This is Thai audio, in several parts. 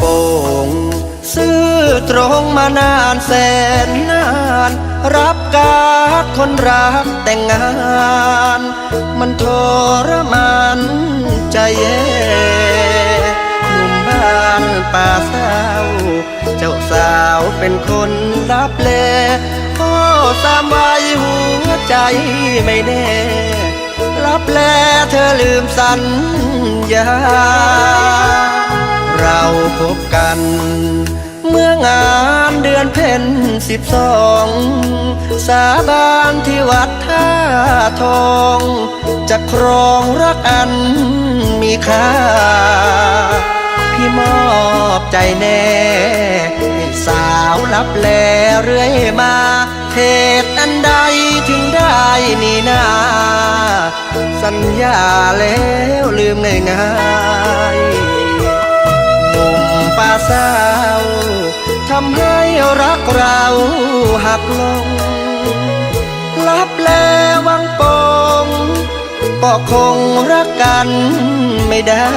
โป่งซื่อตรงมานานแสนนาน รับการคนรักแต่งงาน มันทรมานใจแย่หนุ่มบ้านป่าเศร้า เจ้าสาวเป็นคนรับแลพ่อสามไว้หัวใจไม่แน่รับแลเธอลืมสัญญา บกัน เมื่องานเดือนเพ็ญสิบสอง สาบานที่วัดท่าทอง จะครองรักอันมีค่า พี่มอบใจแน่ให้สาวรับแลเรื่อยมาเหตุอันใดถึงได้นี่นา สัญญาแล้วลืมง่าย ป่าสาทำให้รักเราหักลงลับแลวังปงก็คงรักกันไม่ได้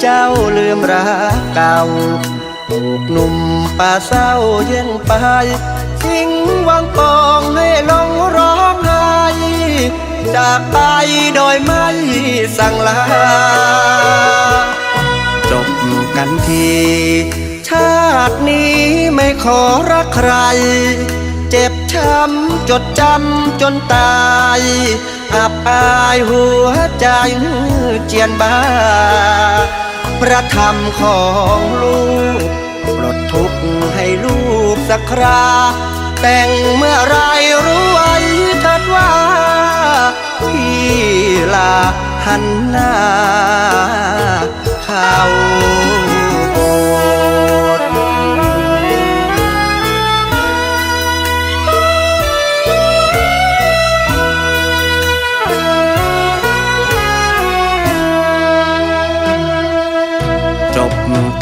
เจ้าลืมรักเก่าถูกหนุ่มป่าเศร้าแย่งไปทิ้งวังปองให้ลงร้องไห้จากไปโดยไม่สั่งลา กันที ชาตินี้ไม่ขอรักใคร เจ็บช้ำจดจำจนตาย อับอายหัวใจเจียนบ้าพระธรรมของลูกปลดทุกข์ให้ลูกสักครา แต่งเมื่อไรรู้ไว้เถิดว่า พี่ลาหันหน้า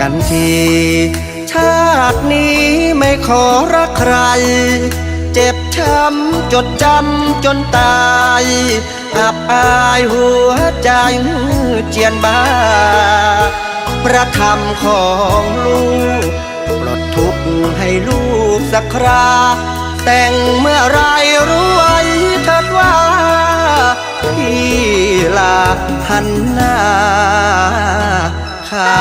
กันที ชาตินี้ไม่ขอรักใคร เจ็บช้ำจดจำจนตายอับอายหัวใจเจียนบาพระธรรมของลูกปลดทุกข์ให้ลูกสักครา แต่งเมื่อไรรู้ไว้เถิดว่าพี่ลาหันหน้าเขา